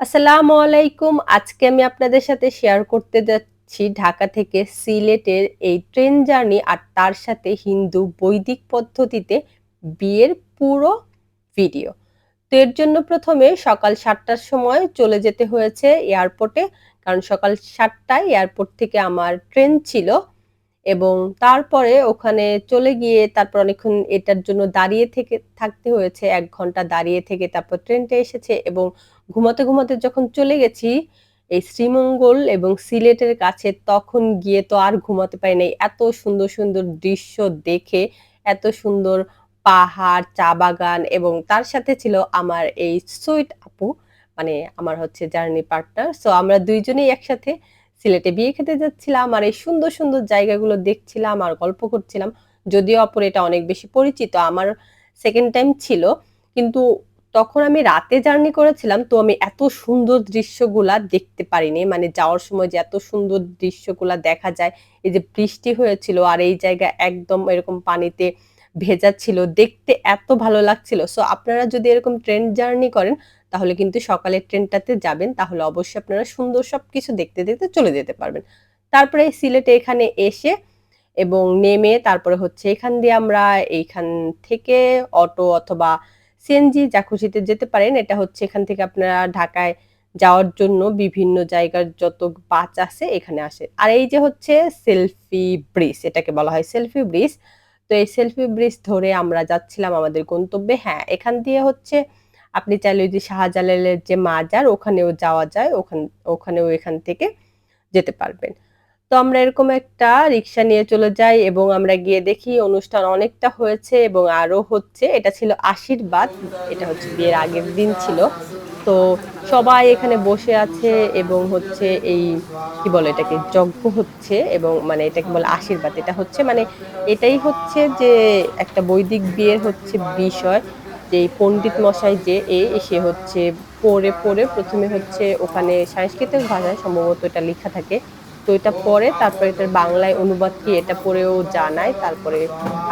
আসসালামু আলাইকুম। আজকে আমি আপনাদের সাথে শেয়ার করতে যাচ্ছি ঢাকা থেকে সিলেটের এই ট্রেন জার্নি আর তার সাথে হিন্দু বৈদিক পদ্ধতিতে বিয়ের পুরো ভিডিও তো এর জন্য প্রথমে সকাল সাতটার সময় চলে যেতে হয়েছে এয়ারপোর্টে কারণ সকাল সাতটায় এয়ারপোর্ট থেকে আমার ট্রেন ছিল। এবং তারপরে ওখানে চলে গিয়ে তারপর অনেকক্ষণ এটার জন্য দাঁড়িয়ে থেকে, থাকতে হয়েছে। এক ঘণ্টা দাঁড়িয়ে থেকে তারপর ট্রেনটা এসেছে এবং ঘুমাতে ঘুমাতে যখন চলে গেছি, এই শ্রীমঙ্গল এবং সিলেটের কাছে তখন গিয়ে তো আর ঘুমাতে পারি নাই। এত সুন্দর সুন্দর দৃশ্য দেখে, এত সুন্দর পাহাড়, চা বাগান এবং তার সাথে ছিল আমার এই সুইট আপু মানে আমার হচ্ছে জার্নি পার্টনার। সো আমরা দুইজনেই একসাথে সিলেটে বিয়ে খেতে যাচ্ছিলাম আর এই সুন্দর সুন্দর জায়গাগুলো দেখছিলাম আর গল্প করছিলাম। যদিও অপর এটা অনেক বেশি পরিচিত, আমার সেকেন্ড টাইম ছিল। কিন্তু তখন আমি রাতে জার্নি করেছিলাম, তো আমি এত সুন্দর দৃশ্যগুলা দেখতে পারিনি। মানে যাওয়ার সময় যে এত সুন্দর দৃশ্যগুলা দেখা যায়, এই যে বৃষ্টি হয়েছিল আর এই জায়গা একদম এরকম পানিতে ভেজা ছিল দেখতে এত ভালো লাগছিল। সো আপনারা যদি এরকম ট্রেন জার্নি করেন, তাহলে কিন্তু সকালের ট্রেনটাতে যাবেন, তাহলে অবশ্যই আপনারা সুন্দর সব কিছু দেখতে দেখতে চলে যেতে পারবেন। তারপরে সিলেটে এখানে এসে এবং নেমে তারপরে হচ্ছে এখান দিয়ে আমরা এইখান থেকে অটো অথবা সিএনজি যা খুশিতে যেতে পারেন। এটা হচ্ছে এখান থেকে আপনারা ঢাকায় যাওয়ার জন্য বিভিন্ন জায়গার যত বাস আছে, এখানে আসে। আর এই যে হচ্ছে সেলফি ব্রিজ, এটাকে বলা হয় সেলফি ব্রিজ। তো এই সেলফি ব্রিজ ধরে আমরা যাচ্ছিলাম আমাদের গন্তব্যে। হ্যাঁ এখান দিয়ে হচ্ছে আপনি চাইলে যে শাহজালালের যে মাজার, ওখানেও যাওয়া যায়, ওখান, ওখানেও এখান থেকে যেতে পারবেন। তো আমরা এরকম একটা রিক্সা নিয়ে চলে যাই এবং আমরা গিয়ে দেখি অনুষ্ঠান অনেকটা হয়েছে এবং আরও হচ্ছে। এটা ছিল আশীর্বাদ, এটা হচ্ছে বিয়ের আগের দিন ছিল। তো সবাই এখানে বসে আছে এবং হচ্ছে এই, কি বলে এটাকে, যজ্ঞ হচ্ছে এবং মানে এটাকে বলে আশীর্বাদ। এটা হচ্ছে মানে এটাই হচ্ছে যে একটা বৈদিক বিয়ের হচ্ছে বিষয়, যে পণ্ডিত মশাই যে এ, সে হচ্ছে পড়ে পড়ে প্রথমে হচ্ছে ওখানে সাংস্কৃতিক ভাষায় সম্ভবত এটা লেখা থাকে। তো এটা পরে তারপরে এটার বাংলায় অনুবাদ কি এটা পরেও জানায়। তারপরে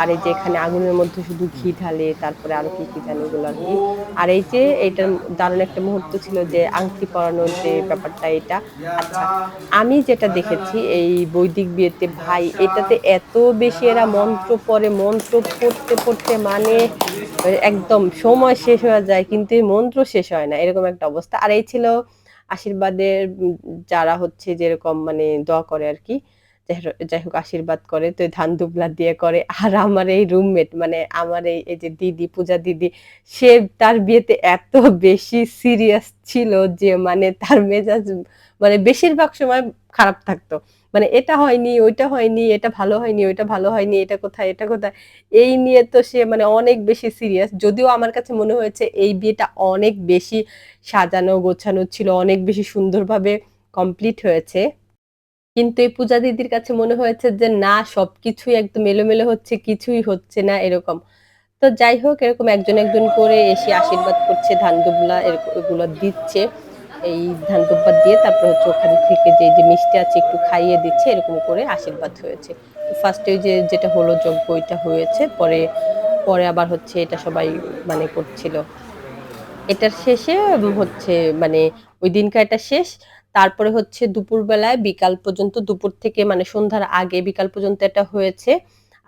আর এই যে এখানে আগুনের মধ্যে শুধু ঘি ঢালে, তারপরে আরও কি কি জানি এগুলো আর কি। আর এই যে এটার দারুণ একটা মুহূর্ত ছিল যে আংটি পরানোর যে ব্যাপারটা এটা। আচ্ছা আমি যেটা দেখেছি এই বৈদিক বিয়েতে, ভাই, এটাতে এত বেশি এরা মন্ত্র পরে, মন্ত্র পড়তে পড়তে মানে একদম সময় শেষ হয়ে যায়, কিন্তু মন্ত্র শেষ হয় না, এরকম একটা অবস্থা। আর এই ছিল আশীর্বাদের যারা হচ্ছে যেরকম মানে দোয়া করে আর কি, যাই হোক আশীর্বাদ করে, তো ধান দুবলা দিয়ে করে। আর আমার এই রুমমেট মানে আমার এই এই যে দিদি, পূজা দিদি, সে তার বিয়েতে এত বেশি সিরিয়াস ছিল যে মানে তার মেজাজ মানে বেশিরভাগ সময় খারাপ থাকতো। মানে এটা হয়নি, ওইটা হয়নি, এটা ভালো হয়নি, ওইটা ভালো হয়নি, এটা কোথায় এটা কোথায়? এই নিয়ে তো সে মানে অনেক বেশি সিরিয়াস যদিও আমার কাছে মনে হয়েছে এই বিয়েটা অনেক বেশি সাজানো, গোছানো ছিল, অনেক বেশি সুন্দরভাবে কমপ্লিট হয়েছে। কিন্তু এই পূজা দিদির কাছে মনে হয়েছে যে, না, সবকিছুই একদম এলোমেলো হচ্ছে, কিছুই হচ্ছে না, এরকম। তো যাই হোক, এরকম একজন একজন করে এসে আশীর্বাদ করছে, ধান দুবলা এগুলো দিচ্ছে। এই ধান দিয়ে তারপর হচ্ছে ওখান থেকে যে যে মিষ্টি আছে একটু খাইয়ে দিচ্ছে, এরকম করে আশীর্বাদ হয়েছে। ফার্স্টে ওই যে, যেটা হলো যজ্ঞ ওইটা হয়েছে, পরে পরে আবার হচ্ছে এটা সবাই মানে করছিল। এটার শেষে হচ্ছে মানে ওই দিনকার এটা শেষ। তারপরে হচ্ছে দুপুরবেলায় বিকাল পর্যন্ত, দুপুর থেকে মানে সন্ধ্যার আগে বিকাল পর্যন্ত এটা হয়েছে।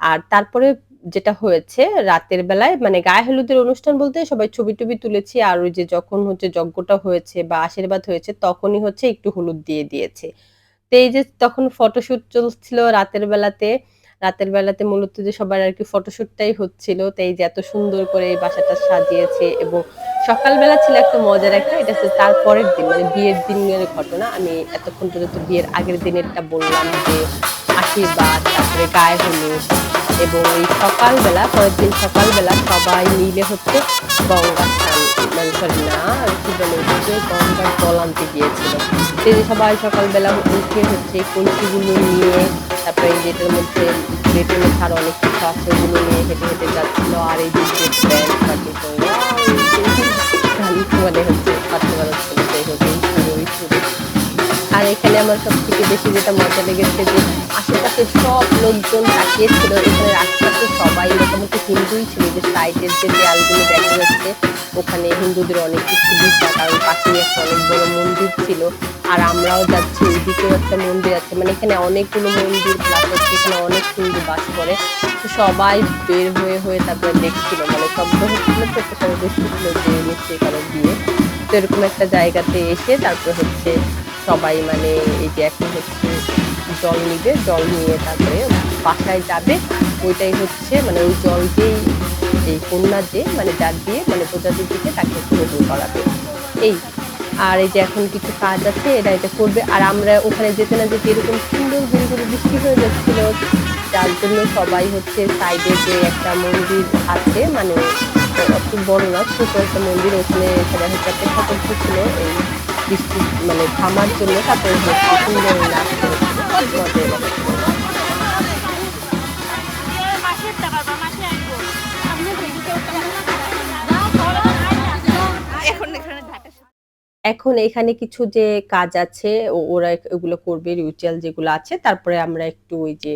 আর তারপরে যেটা হয়েছে রাতের বেলায় মানে গায়ে হলুদের অনুষ্ঠান বলতে সবাই ছবি টবি তুলেছি আর ওই যে যখন হচ্ছে যজ্ঞটা হয়েছে বা আশীর্বাদ হয়েছে তখনই হচ্ছে একটু হলুদ দিয়ে দিয়েছে। তো এই যে তখন ফটোশুট চলছিল রাতের বেলাতে রাতের বেলাতে মূলত যে সবার আর কি ফটোশুটটাই হচ্ছিল, তো এই যে এত সুন্দর করে এই বাসাটা সাজিয়েছে এবং সকালবেলা ছিল একটা মজার একটা, এটা হচ্ছে তারপরের দিন মানে বিয়ের দিনের ঘটনা। আমি এতক্ষণ পর্যন্ত বিয়ের আগের দিনেরটা বললাম যে আশীর্বাদ, তারপরে গায়ে হলুদ এবং এই সকালবেলা, পরের দিন সকালবেলা সবাই মিলে হচ্ছে গঙ্গা স্নান। মানে সরি না কি বলে যে গঙ্গার জল আনতে গিয়েছিল। সেই সবাই সকালবেলা উঠে হচ্ছে কলসিগুলো নিয়ে, তারপরে যেটার মধ্যে যেটার মধ্যে আরও অনেক কিছু আছে, ওগুলো নিয়ে হেঁটে হেঁটে যাচ্ছিল, আর এই যে ব্যান্ড পার্টি মানে হচ্ছে পাঠ্য বানাচ্ছিল সেই শুরু আর এখানে আমার সব থেকে বেশি যেটা মজা লেগেছে যে আশেপাশে সব লোকজন তাকিয়েছিল, এখানে আশেপাশে সবাই মোটামুটি হিন্দুই ছিল, যে সাইডের যে দেয়ালগুলো দেখা যাচ্ছে, ওখানে হিন্দুদের অনেক কিছু দিচ্ছে কারণ পাশেই একটা অনেক বড় মন্দির ছিল, আর আমরাও যাচ্ছি, ওইদিকেও একটা মন্দির আছে মানে এখানে অনেকগুলো মন্দির প্লাস হচ্ছে এখানে অনেক হিন্দু বাস করে, তো সবাই বের হয়ে হয়ে তারপরে দেখছিল মানে শব্দ হচ্ছিল তো একটা সবাই দেখতেছিল যে নিশ্চয়ই কারও বিয়ে, তো এরকম একটা জায়গাতে এসে তারপরে হচ্ছে সবাই মানে এই যে এখন হচ্ছে জল নিবে, জল নিয়ে তারপরে বাসায় যাবে। ওইটাই হচ্ছে মানে ওই জলকেই এই কন্যা যে মানে যার দিয়ে মানে প্রজাতির দিকে তাকে গ্রহণ করাবে। এই, আর এই যে এখন কিছু কাজ আছে, এরা এটা করবে। আর আমরা ওখানে যেতে না যেতে এরকম সুন্দর গুঁড়ি গুঁড়ি বৃষ্টি হয়ে যাচ্ছিল। যার জন্য সবাই হচ্ছে সাইডে যে একটা মন্দির আছে মানে অত বড় না, ছোট একটা মন্দির, ওখানে সবাই হচ্ছে অপেক্ষা করতেছিল এই বৃষ্টি মানে থামার জন্য তারপরে হচ্ছে সুন্দর নাচ এখন এখানে কিছু যে কাজ আছে ওরা এগুলো করবে রিচুয়াল যেগুলো আছে তারপরে আমরা একটু ওই যে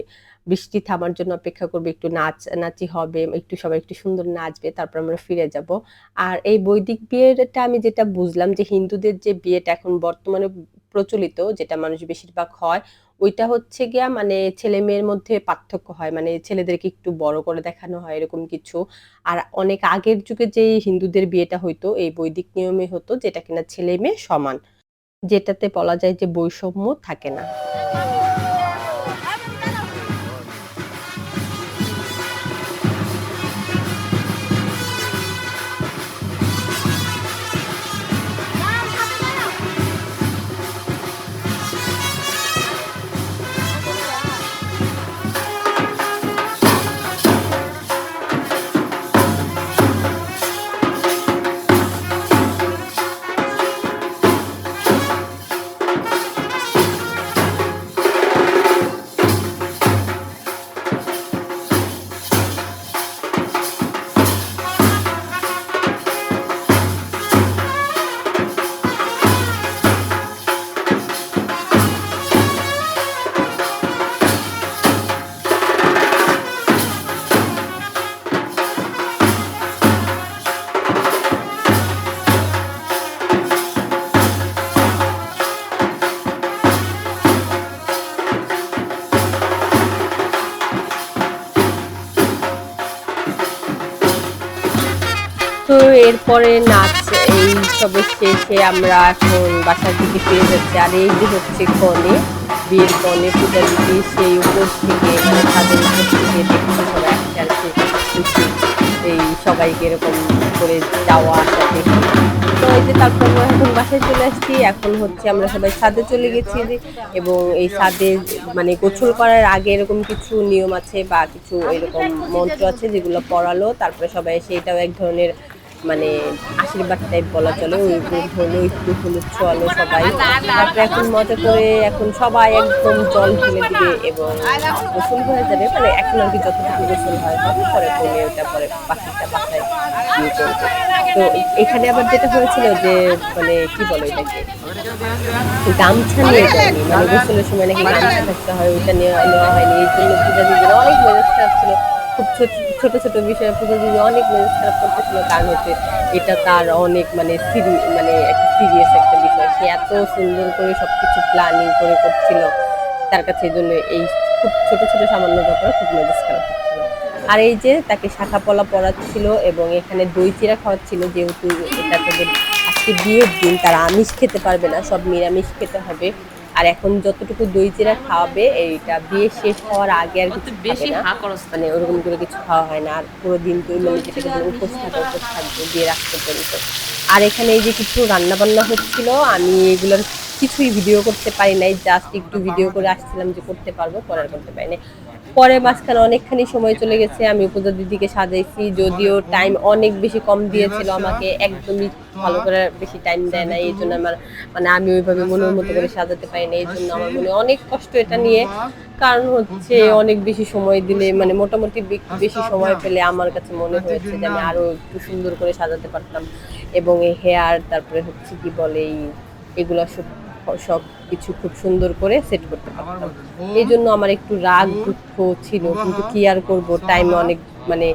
বৃষ্টি থামার জন্য অপেক্ষা করবে, একটু নাচ, নাচি হবে, একটু সবাই একটু সুন্দর নাচবে, তারপর আমরা ফিরে যাব। আর এই বৈদিক বিয়েটা আমি যেটা বুঝলাম যে হিন্দুদের যে বিয়েটা এখন বর্তমানে প্রচলিত, যেটা মানুষ বেশিরভাগ হয়, ওইটা হচ্ছে গিয়া মানে ছেলে মেয়ের মধ্যে পার্থক্য হয়। মানে ছেলেদেরকে একটু বড় করে দেখানো হয়, এরকম কিছু। আর অনেক আগের যুগে যে হিন্দুদের বিয়েটা হইতো, এই বৈদিক নিয়মে হতো, যেটা কিনা ছেলে মেয়ে সমান। যেটাতে বলা যায় যে বৈষম্য থাকে না। এরপরে নাচ এই সবের শেষে আমরা এখন বাসার দিকে ফিরে যাচ্ছি। আর এই যে হচ্ছে কনে, বিয়ের কনে পূজা দিদি সেই উপর থেকে মানে ছাদের উপর থেকে দেখছি সবাই খুশি এই সবাইকে এরকম করে যাওয়া আসা দেখি। তো এই যে তারপর এখন বাসায় চলে আসছি। এখন হচ্ছে আমরা সবাই ছাদে চলে গেছি এবং এই ছাদে মানে গোসল করার আগে এরকম কিছু নিয়ম আছে বা কিছু এরকম মন্ত্র আছে যেগুলো পড়ালো। তারপরে সবাই এসে এটাও এক ধরনের মানে আশীর্বাদ টাইপ বলা চলে, ওই হলো, একটু হলুদ ছোয়ালো সবাই। তারপরে এখন মজা করে এখন সবাই একদম জল ঢেলে দিবে এবং গোসল হয়ে যাবে। মানে এখন আর কি যতটুকু গোসল হয় হবে পরে করলে ওটা পরে বাকিটা বাসায় দিয়ে করবে তো এখানে আবার যেটা হয়েছিল যে মানে কি বলো এটাকে গামছা নিয়ে যায়নি। মানে গোসলের সময় নাকি গামছা থাকতে হয় ওইটা নেওয়া নেওয়া হয়নি। এই জন্য পূজা দিদির অনেক মেজাজ খারাপ ছিল খুব ছোট ছোট ছোট বিষয়ে পূজা দিদি অনেক মেজাজ খারাপ করতেছিল, কারণ হচ্ছে এটা তার অনেক মানে সিরি মানে একটা সিরিয়াস একটা বিষয়। সে এত সুন্দর করে সব কিছু প্ল্যানিং করে করছিল, তার কাছে এই জন্য এই খুব ছোট ছোট, সামান্য ব্যাপারে খুব মেজাজ খারাপ আর এই যে তাকে শাখা পলা পড়াচ্ছিল এবং এখানে দই চিরা খাওয়াচ্ছিল, যেহেতু এটা তাদের আজকে বিয়ের দিন, তারা আমিষ খেতে পারবে না, সব নিরামিষ খেতে হবে। আর এখন যতটুকু দই চিরা খাওয়াবে এইটা বিয়ে শেষ হওয়ার আগে আর কিছু বেশি হা না মানে ওরকম করে কিছু খাওয়া হয় না। আর পুরো দিন তো মানে যেটাকে বলে উপোস থাকে উপোস থাকবে বিয়ে রাখতে পর্যন্ত আর এখানে এই যে কিছু রান্না বান্না হচ্ছিল আমি এগুলোর কিছুই ভিডিও করতে পারি নাই জাস্ট একটু ভিডিও করে আসছিলাম যে করতে পারব, পরে করতে পারি নাই পরে মাঝখানে অনেকখানি সময় চলে গেছে, আমি উপজা দিদিকে সাজাইছি, যদিও টাইম অনেক বেশি কম দিয়েছিল আমাকে, একদমই ভালো করে বেশি টাইম দেয় না এই জন্য আমার মানে আমি ওইভাবে মনের মতো করে সাজাতে পারি না এই জন্য আমার মনে অনেক কষ্ট এটা নিয়ে। কারণ হচ্ছে অনেক বেশি সময় দিলে মানে মোটামুটি বেশি সময় পেলে আমার কাছে মনে হয়েছে যে আমি আরও একটু সুন্দর করে সাজাতে পারতাম। এবং এই হেয়ার তারপরে হচ্ছে কি বলে এই, এগুলো সব সব কিছু খুব সুন্দর করে সেট করতে পারতাম। এই জন্য আমার একটু রাগ দুঃখ ছিল কিন্তু কি আর করব? টাইম অনেক মানে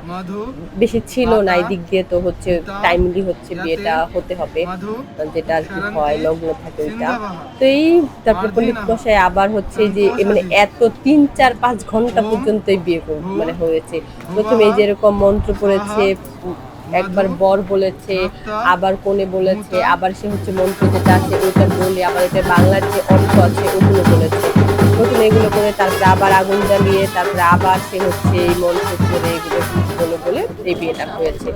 বেশি ছিল না এই দিক দিয়ে তো হচ্ছে টাইমলি হচ্ছে বিয়েটা হতে হবে। যেটা আর কি হয় লগ্ন থাকে ওইটা। তো এই তারপর পণ্ডিত মশাই আবার হচ্ছে যে মানে এত তিন চার পাঁচ ঘণ্টা পর্যন্ত বিয়ে মানে হয়েছে। প্রথমে এই যেরকম মন্ত্র পড়েছে একবার বর বলেছে আবার কোনে বলেছে আবার সে হচ্ছে মন্ত্র যেটা আছে ওইটার বলে আবার এটা বাংলার যে অর্থ আছে ওগুলো বলেছে। প্রথমে এগুলো করে তারপরে আবার আগুন জ্বালিয়ে তারপরে আবার সে হচ্ছে এই মন্ত্র করে এগুলো বলে বলে এই বিয়েটা হয়েছে।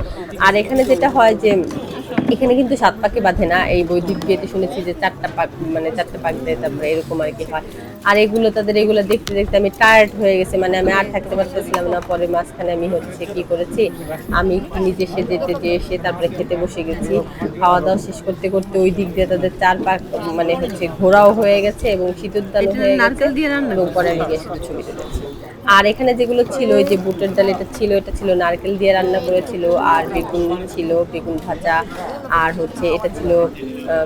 আর এখানে যেটা হয় যে এখানে কিন্তু সাত পাকে বাঁধে না। এই বৈদিক বিয়েতে শুনেছি যে চারটা পাক মানে চারটা পাক দেয় তারপরে এরকম আর কি হয়। আর এগুলো তাদের এগুলো দেখতে দেখতে আমি টায়ার্ড হয়ে গেছে মানে আমি আর থাকতে পারতেছিলাম না। পরে মাঝখানে আমি হচ্ছে কি করেছি আমি একটু নিজে সেজে টেজে এসে তারপরে খেতে বসে গেছি। খাওয়া দাওয়া শেষ করতে করতে ওই দিক দিয়ে তাদের চার পাক মানে হচ্ছে ঘোরাও হয়ে গেছে এবং শীতোদ্যানও হয়ে গেছে। এবং পরে আমি গিয়ে শুধু ছবি তুলেছি। আর এখানে যেগুলো ছিল ওই যে বুটের ডাল এটা ছিল এটা ছিল নারকেল দিয়ে রান্না করেছিল, আর বেগুন ছিল, বেগুন ভাজা, আর হচ্ছে এটা ছিল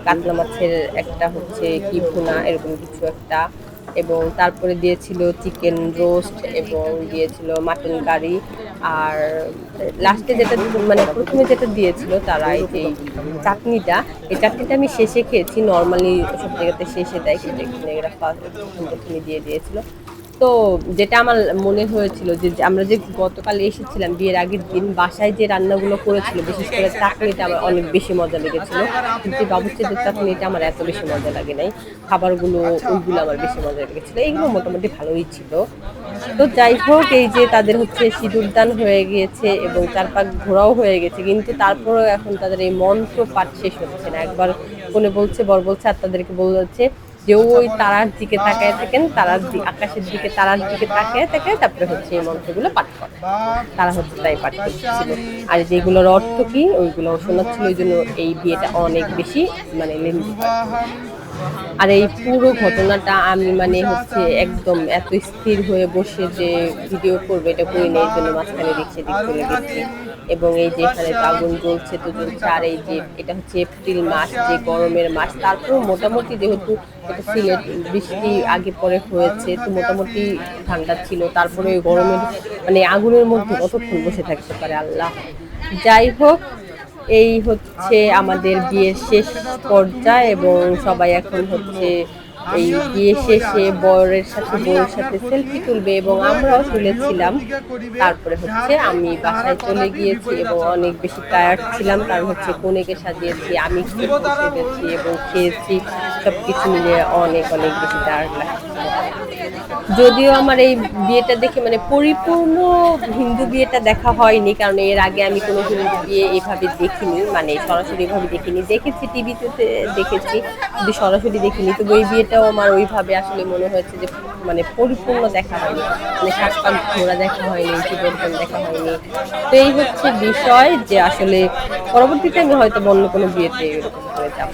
কাতলা মাছের একটা হচ্ছে কি ভুনা, এরকম কিছু একটা। এবং তারপরে দিয়েছিল চিকেন রোস্ট এবং দিয়েছিল মাটন কারি। আর লাস্টে যেটা মানে প্রথমে যেটা দিয়েছিল তারা এই চাটনিটা এই চাটনিটা আমি শেষে খেয়েছি। নর্মালি সব জায়গাতে শেষে দেয় সেটা এখানে এরা প্রথমে দিয়ে দিয়েছিল। তো যেটা আমার মনে হয়েছিল যে আমরা যে গতকাল এসেছিলাম বিয়ের আগের দিন, বাসায় যে রান্নাগুলো করেছিল, বিশেষ করে চাটনিটা আমার অনেক বেশি মজা লেগেছিল। কিন্তু বাবুর্চিদের চাটনিটা আমার এত বেশি মজা লাগে নাই। খাবারগুলো, ওইগুলো আমার বেশি মজা লেগেছিল। এইগুলো মোটামুটি ভালোই ছিল। তো যাই হোক, এই যে তাদের হচ্ছে সিঁদুরদান হয়ে গিয়েছে এবং চার পাক ঘোরাও হয়ে গেছে, কিন্তু তারপরেও এখন তাদের এই মন্ত্র পাঠ শেষ হচ্ছে না। একবার কোনে বলছে, বর বলছে, আর তাদেরকে বলছে যে ওই তারার দিকে তাকায় থাকেন, তারার আকাশের দিকে, তারার দিকে তাকায় থাকে তারপরে হচ্ছে এই মন্ত্রগুলো পাঠ করে তারা হচ্ছে তাই পাঠ করছিল। আর যেগুলোর অর্থ কি, ওইগুলো শোনাচ্ছিল, ওই জন্য এই বিয়েটা অনেক বেশি মানে লেন্দি। আর এই পুরো ঘটনাটা আমি মানে হচ্ছে একদম এত স্থির হয়ে বসে যে ভিডিও করব, এটা করি না, এই জন্য মাঝখানে দিক সেদিক চলে এবং এই যে এখানে আগুন জ্বলছে তো জ্বলছে আর এই যে এটা হচ্ছে এপ্রিল মাস, যে গরমের মাস, তারপরেও মোটামুটি যেহেতু এটা সিলেট, বৃষ্টি আগে পরে হয়েছে, তো মোটামুটি ঠান্ডা ছিল, তারপরে ওই গরমের মানে আগুনের মধ্যে কতক্ষণ বসে থাকতে পারে আল্লাহ? যাই হোক এই হচ্ছে আমাদের বিয়ের শেষ পর্যায়ে এবং সবাই এখন হচ্ছে এই বিয়ে শেষে বরের সাথে, বউয়ের সাথে সেলফি তুলবে এবং আমরাও তুলেছিলাম। তারপরে হচ্ছে আমি বাসায় চলে গিয়েছি এবং অনেক বেশি টায়ার্ড ছিলাম কারণ হচ্ছে কনেকে সাজিয়েছি, আমি গেছি এবং খেয়েছি সব কিছু মিলিয়ে অনেক অনেক বেশি টায়ার্ড লাগছে। যদিও আমার এই বিয়েটা দেখে মানে পরিপূর্ণ হিন্দু বিয়েটা দেখা হয়নি, কারণ এর আগে আমি কোনো হিন্দু বিয়ে এভাবে দেখিনি মানে সরাসরি এভাবে দেখিনি। দেখেছি টিভিতে দেখেছি, কিন্তু সরাসরি দেখিনি। তবে ওই বিয়েটাও আমার ওইভাবে আসলে মনে হয়েছে যে মানে পরিপূর্ণ দেখা হয়নি। মানে পাঁচ ঘোরা দেখা হয়নি জীবন দেখা হয়নি। তো এই হচ্ছে বিষয় যে আসলে পরবর্তীতে আমি হয়তো অন্য কোনো বিয়েতে এরকম হয়ে যাব।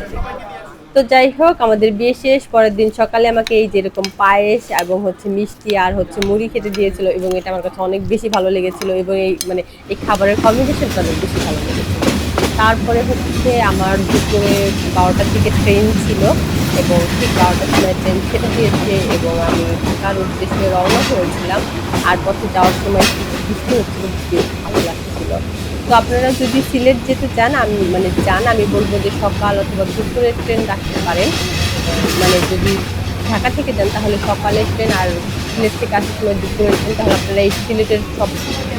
তো যাই হোক, আমাদের বিয়ে শেষ, পরের দিন সকালে আমাকে এই যেরকম পায়েস এবং হচ্ছে মিষ্টি আর হচ্ছে মুড়ি খেতে দিয়েছিল এবং এটা আমার কাছে অনেক বেশি ভালো লেগেছিল এবং এই মানে এই খাবারের কম্বিনেশনটা অনেক বেশি ভালো লেগেছিল। তারপরে হচ্ছে আমার দুপুরে বারোটার দিকে ট্রেন ছিল এবং ঠিক বারোটার সময় ট্রেন ছেড়ে দিয়েছে এবং আমি ঢাকার উদ্দেশ্যে রওনা হয়েছিলাম। আর পথে যাওয়ার সময় বৃষ্টি হচ্ছিল ভালো লাগছিল। তো আপনারা যদি সিলেট যেতে চান, আমি মানে চান, আমি বলব যে সকাল অথবা দুপুরের ট্রেন রাখতে পারেন। মানে যদি ঢাকা থেকে যান, তাহলে সকালের ট্রেন আর সিলেট থেকে আসার সময় দুপুরের ট্রেন, তাহলে আপনারা এই সিলেটের সব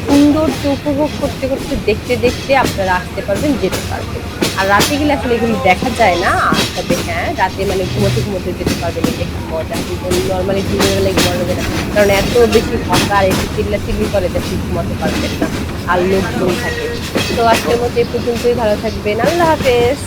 সৌন্দর্য উপভোগ করতে করতে, দেখতে দেখতে আপনারা আসতে পারবেন, যেতে পারবেন। আর রাতে গেলে আসলে এগুলি দেখা যায় না তবে হ্যাঁ রাতে মানে ঘুমোতে ঘুমোতে যেতে পারবেন, এটা একটু মজা। কিন্তু নর্মালি দিনের বেলায় ঘুমানো যায় না। কারণ এত বেশি হকার এসে চিল্লা চিল্লি করে যাতে ঘুমাতে পারবেন না। আর লোকজন থাকে। তো আজকের মতো এই পর্যন্তই ভালো থাকবেন। আল্লাহ হাফেজ।